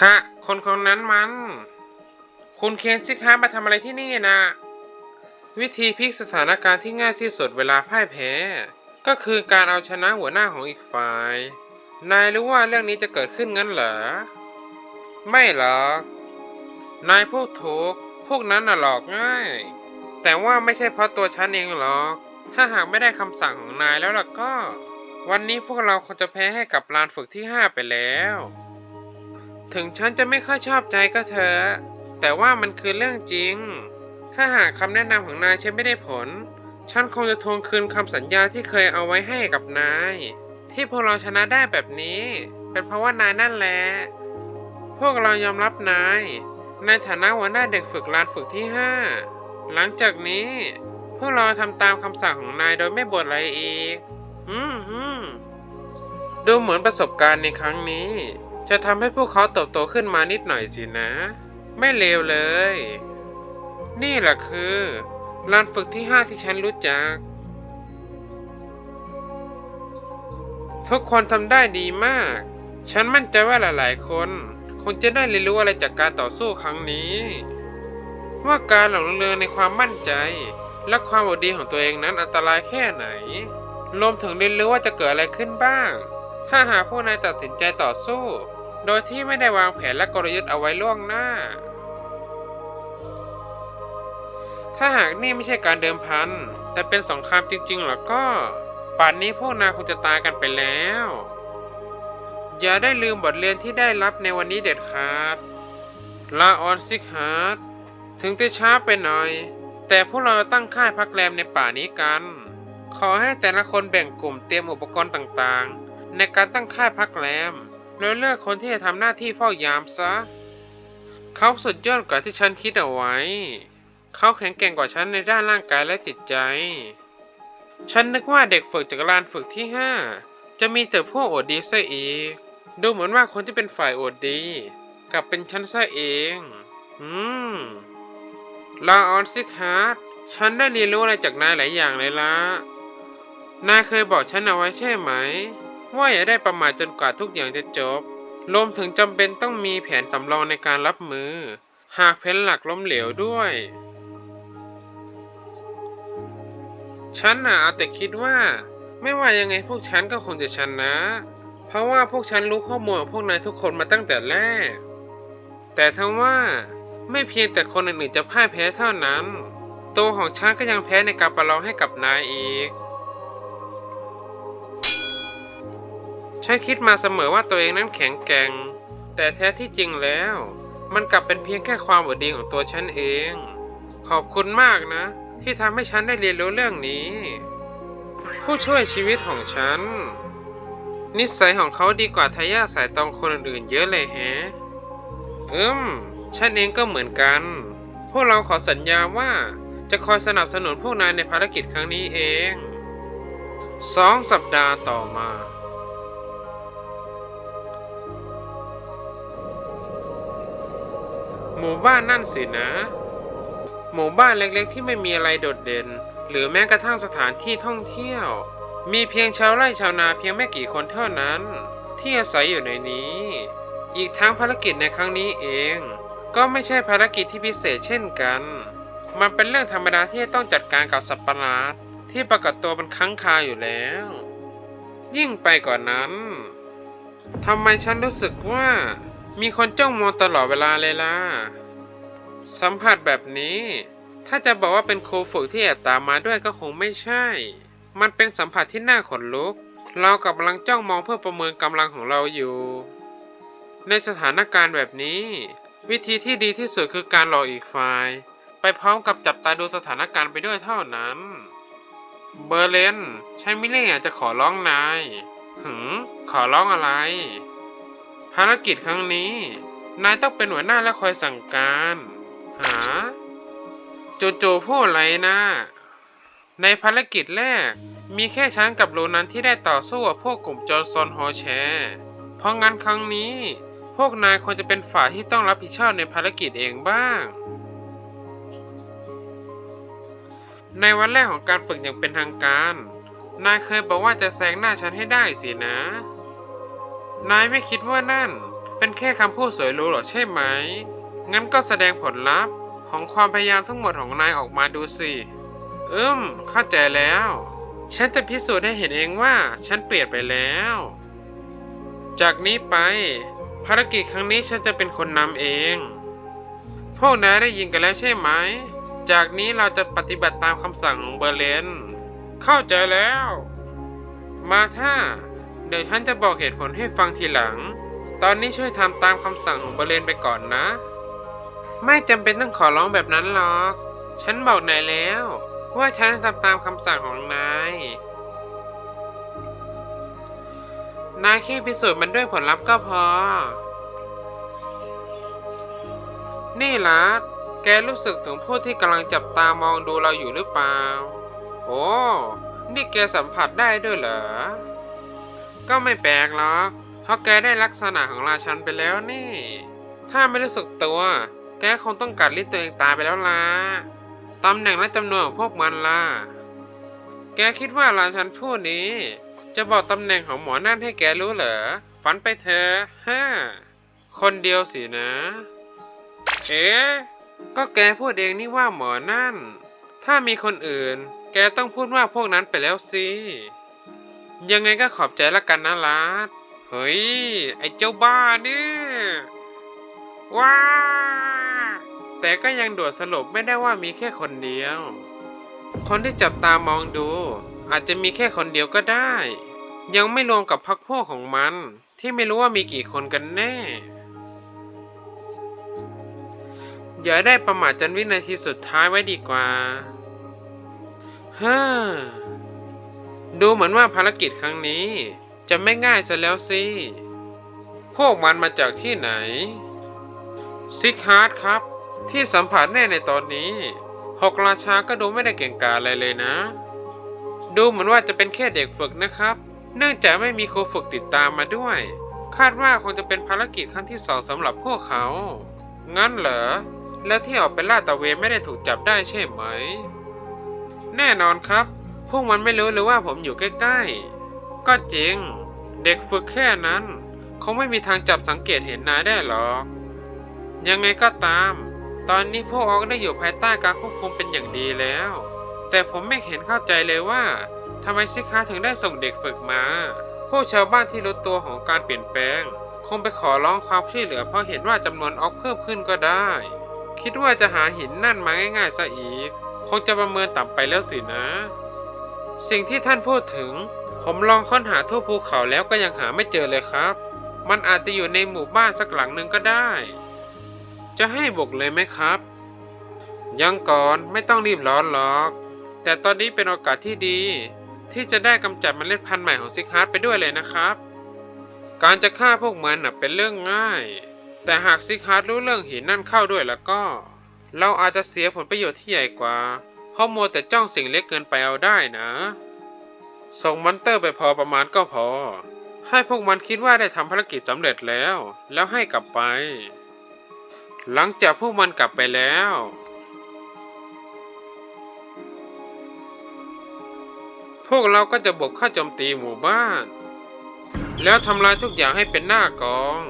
ค่ะ คนคนนั้นมัน คุณเคนซิคะมาทำอะไรที่นี่นะ วิธีพลิกสถานการณ์ที่ง่ายที่สุดเวลาพ่ายแพ้ ก็คือการเอาชนะหัวหน้าของอีกฝ่าย นายรู้ว่าเรื่องนี้จะเกิดขึ้นงั้นเหรอ ไม่หรอกนายพูดถูก พวกนั้นน่ะหลอกง่าย แต่ว่าไม่ใช่เพราะตัวฉันเองหรอก ถ้าหากไม่ได้คำสั่งของนายแล้วล่ะก็ วันนี้พวกเราคงจะแพ้ให้กับลานฝึกที่5ไปแล้ว ถึงฉันจะไม่ค่อยชอบใจก็เถอะ แต่ว่ามันคือเรื่องจริง ถ้าหากคำแนะนำของนายใช้ไม่ได้ผล ฉันคงจะทวงคืนคำสัญญาที่เคยเอาไว้ให้กับนาย ที่พวกเราชนะได้แบบนี้ เป็นเพราะว่านายนั่นแหละ พวกเรายอมรับนาย ในฐานะหัวหน้าเด็กฝึกลานฝึกที่ 5 หลังจากนี้ พวกเราทำตามคำสั่งของนายโดยไม่บ่นอะไรอีก อืมอืมดูเหมือนประสบการณ์ในครั้งนี้ จะทำให้พวกเขาเติบโตขึ้นมานิดหน่อยสินะ ไม่เลวเลย นี่แหละคือลานฝึกที่5ที่ฉันรู้จัก ทุกคนทำได้ดีมาก ฉันมั่นใจว่าหลาย ๆ คน คงจะได้เรียนรู้อะไรจากการต่อสู้ครั้งนี้ ว่าการหลงเลือในความมั่นใจ และความอดดีของตัวเองนั้นอันตรายแค่ไหน รวมถึงเรียนรู้ว่าจะเกิดอะไรขึ้นบ้าง ถ้าหากผู้นายตัดสินใจต่อสู้ โดยที่ไม่ได้วางแผนและกลยุทธ์เอาไว้ล่วงหน้า ถ้าหากนี่ไม่ใช่การเดิมพัน แต่เป็นสงครามจริงๆแล้วก็ ป่านนี้พวกนาคงจะตายกันไปแล้ว อย่าได้ลืมบทเรียนที่ได้รับในวันนี้เด็ดขาด ลาออนซิกฮาร์ดถึงจะช้าไปหน่อย แต่พวกเราตั้งค่ายพักแรมในป่านี้กัน ขอให้แต่ละคนแบ่งกลุ่มเตรียมอุปกรณ์ต่างๆ ในการตั้งค่ายพักแรม แล้วเลือกคนที่จะทำหน้าที่เฝ้ายามซะ เขาสุดยอดกว่าที่ฉันคิดเอาไว้ เขาแข็งแกร่งกว่าฉันในด้านร่างกายและจิตใจ ฉันนึกว่าเด็กฝึกจากลานฝึกที่ 5 จะมีแต่พวกโอดดีซะอีก ดูเหมือนว่าคนที่เป็นฝ่ายโอดดี กลับเป็นฉันซะเอง อืม ลาออนซิกฮาร์ดฉันได้เรียนรู้อะไรจากนายหลายอย่างเลยละ นายเคยบอกฉันเอาไว้ใช่ไหม ว่าอย่าได้ประมาทจนกว่าทุกอย่างจะจบรวมถึงจำเป็นต้องมีแผนสำรองในการรับมือ หากแผนหลักล้มเหลวด้วย ฉันน่ะเอาแต่คิดว่า ไม่ว่ายังไงพวกฉันก็คงจะชนะ เพราะว่าพวกฉันรู้ข้อมูลของพวกนายทุกคนมาตั้งแต่แรก แต่ทั้งว่าไม่เพียงแต่คนอื่นๆจะพ่ายแพ้เท่านั้น ตัวของฉันก็ยังแพ้ในการประลองให้กับนายอีก ฉันคิดมาเสมอว่าตัวเองนั้นแข็งแกร่ง แต่แท้ที่จริงแล้ว มันกลับเป็นเพียงแค่ความอดดีของตัวฉันเอง ขอบคุณมากนะ ที่ทำให้ฉันได้เรียนรู้เรื่องนี้ ผู้ช่วยชีวิตของฉัน นิสัยของเขาดีกว่าทายาทสายตองคนอื่นๆเยอะเลยแฮะอืมฉันเองก็เหมือนกัน พวกเราขอสัญญาว่าจะคอยสนับสนุนพวกนายในภารกิจครั้งนี้เองสองสัปดาห์ต่อมา หมู่บ้านนั่นสินะ หมู่บ้านเล็กๆ ที่ไม่มีอะไรโดดเด่น หรือแม้กระทั่งสถานที่ท่องเที่ยว มีเพียงชาวไร่ชาวนาเพียงไม่กี่คนเท่านั้น ที่อาศัยอยู่ในนี้ อีกทั้งภารกิจในครั้งนี้เอง ก็ไม่ใช่ภารกิจที่พิเศษเช่นกัน มันเป็นเรื่องธรรมดาที่ต้องจัดการกับสัตว์ประหลาดที่ปรากฏตัวเป็นครั้งคราวอยู่แล้ว ยิ่งไปกว่านนั้นทำไมฉันรู้สึกว่า มีคนจ้องมองตลอดเวลาเลยล่ะ สัมผัสแบบนี้ ถ้าจะบอกว่าเป็นครูฝึกที่แอบตามมาด้วยก็คงไม่ใช่ มันเป็นสัมผัสที่น่าขนลุก เรากำลังจ้องมองเพื่อประเมินกำลังของเราอยู่ ในสถานการณ์แบบนี้ วิธีที่ดีที่สุดคือการหลอกอีกฝ่าย ไปพร้อมกับจับตาดูสถานการณ์ไปด้วยเท่านั้น เบอร์เลนฉันไม่ได้อยากจะขอร้องนาย หืม ขอร้องอะไรารกิจครั้งนี้ นายต้องเป็นหัวหน้าและคอยสั่งการ หาจู่ๆพูดอะไรนะ ในภารกิจแรก มีแค่ฉันกับโรนันที่ได้ต่อสู้กับพวกกลุ่มโจรซอนฮอแชร์เพราะงั้นครั้งนี้ พวกนายควรจะเป็นฝ่ายที่ต้องรับผิดชอบในภารกิจเองบ้าง ในวันแรกของการฝึกอย่างเป็นทางการ นายเคยบอกว่าจะแซงหน้าฉันให้ได้สินะ นายไม่คิดว่านั่น เป็นแค่คำพูดสวยหรูหรอกใช่ไหม งั้นก็แสดงผลลัพธ์ของความพยายามทั้งหมดของนายออกมาดูสิ อืมเข้าใจแล้ว ฉันจะพิสูจน์ให้เห็นเองว่าฉันเปลี่ยนไปแล้ว จากนี้ไป ภารกิจครั้งนี้ฉันจะเป็นคนนำเอง พวกนายได้ยินกันแล้วใช่ไหม จากนี้เราจะปฏิบัติตามคำสั่งของเบอร์เลน เข้าใจแล้ว มาถ้า เดี๋ยวฉันจะบอกเหตุผลให้ฟังทีหลัง ตอนนี้ช่วยทำตามคำสั่งของเบรเลนไปก่อนนะ ไม่จำเป็นต้องขอร้องแบบนั้นหรอก ฉันบอกนายแล้ว ว่าฉันทำตามคำสั่งของนาย นายแค่พิสูจน์มันด้วยผลลัพธ์ก็พอ นี่ลัดแกรู้สึกถึงผู้ที่กำลังจับตามองดูเราอยู่หรือเปล่า โอ้ นี่แกสัมผัสได้ด้วยเหรอ ก็ไม่แปลกหรอกเพราะแกได้ลักษณะของราชันไปแล้วนี่ ถ้าไม่รู้สึกตัว แกคงต้องกัดลิ้นตัวเองตายไปแล้วล่ะตำแหน่งและจำนวนของพวกมันล่ะ แกคิดว่าราชันผู้นี้ จะบอกตำแหน่งของหมอนั่นให้แกรู้เหรอ ฝันไปเถอะฮ่าคนเดียวสินะ เอ๊ะ ก็แกพูดเองนี่ว่าหมอนั่น ถ้ามีคนอื่น แกต้องพูดว่าพวกนั้นไปแล้วสิ ยังไงก็ขอบใจละกันนะลัดเฮ้ย ไอ้เจ้าบ้าเนี่ยว้าแต่ก็ยังด่วนสรุปไม่ได้ว่ามีแค่คนเดียว คนที่จับตามองดู อาจจะมีแค่คนเดียวก็ได้ ยังไม่รวมกับพักพวกของมัน ที่ไม่รู้ว่ามีกี่คนกันแน่ อย่าได้ประมาทจนวินาทีสุดท้ายไว้ดีกว่าฮ่า ดูเหมือนว่าภารกิจครั้งนี้จะไม่ง่ายซะแล้วสิ พวกมันมาจากที่ไหน ซิกฮาร์ดครับ ที่สัมผัสแน่ในตอนนี้หกราชาก็ดูไม่ได้เก่งกาอะไรเลยนะ ดูเหมือนว่าจะเป็นแค่เด็กฝึกนะครับ เนื่องจากไม่มีครูฝึกติดตามมาด้วย คาดว่าคงจะเป็นภารกิจครั้งที่สองสำหรับพวกเขา งั้นเหรอ แล้วที่ออกไปล่าตะเวนไม่ได้ถูกจับได้ใช่ไหม แน่นอนครับ พวกมันไม่รู้เลยว่าผมอยู่ใกล้ๆ ก็จริง เด็กฝึกแค่นั้นคงไม่มีทางจับสังเกตเห็นนายได้หรอก ยังไงก็ตาม ตอนนี้พวกออกได้อยู่ภายใต้การควบคุมเป็นอย่างดีแล้ว แต่ผมไม่เห็นเข้าใจเลยว่าทำไมซิคาถึงได้ส่งเด็กฝึกมา พวกชาวบ้านที่รู้ตัวของการเปลี่ยนแปลง คงไปขอร้องความช่วยเหลือเพราะเห็นว่าจำนวนออกเพิ่มขึ้นก็ได้ คิดว่าจะหาหินนั่นมาง่ายๆซะอีก คงจะประเมินต่ำไปแล้วสินะ สิ่งที่ท่านพูดถึง ผมลองค้นหาทั่วภูเขาแล้วก็ยังหาไม่เจอเลยครับ มันอาจจะอยู่ในหมู่บ้านสักหลังหนึ่งก็ได้ จะให้บุกเลยไหมครับ ยังก่อนไม่ต้องรีบร้อนหรอก แต่ตอนนี้เป็นโอกาสที่ดี ที่จะได้กำจัดเมล็ดพันธุ์ใหม่ของซิกฮาร์ดไปด้วยเลยนะครับ การจะฆ่าพวกมันน่ะเป็นเรื่องง่าย แต่หากซิกฮาร์ดรู้เรื่องหินนั่นเข้าด้วยแล้วก็ เราอาจจะเสียผลประโยชน์ที่ใหญ่กว่า เพราะมัวแต่จ้องสิ่งเล็กเกินไปเอาได้นะ ส่งมอนเตอร์ไปพอประมาณก็พอ ให้พวกมันคิดว่าได้ทำภารกิจสำเร็จแล้ว แล้วให้กลับไป หลังจากพวกมันกลับไปแล้วพวกเราก็จะบุกเข้าโจมตีหมู่บ้าน แล้วทำลายทุกอย่างให้เป็นหน้ากอง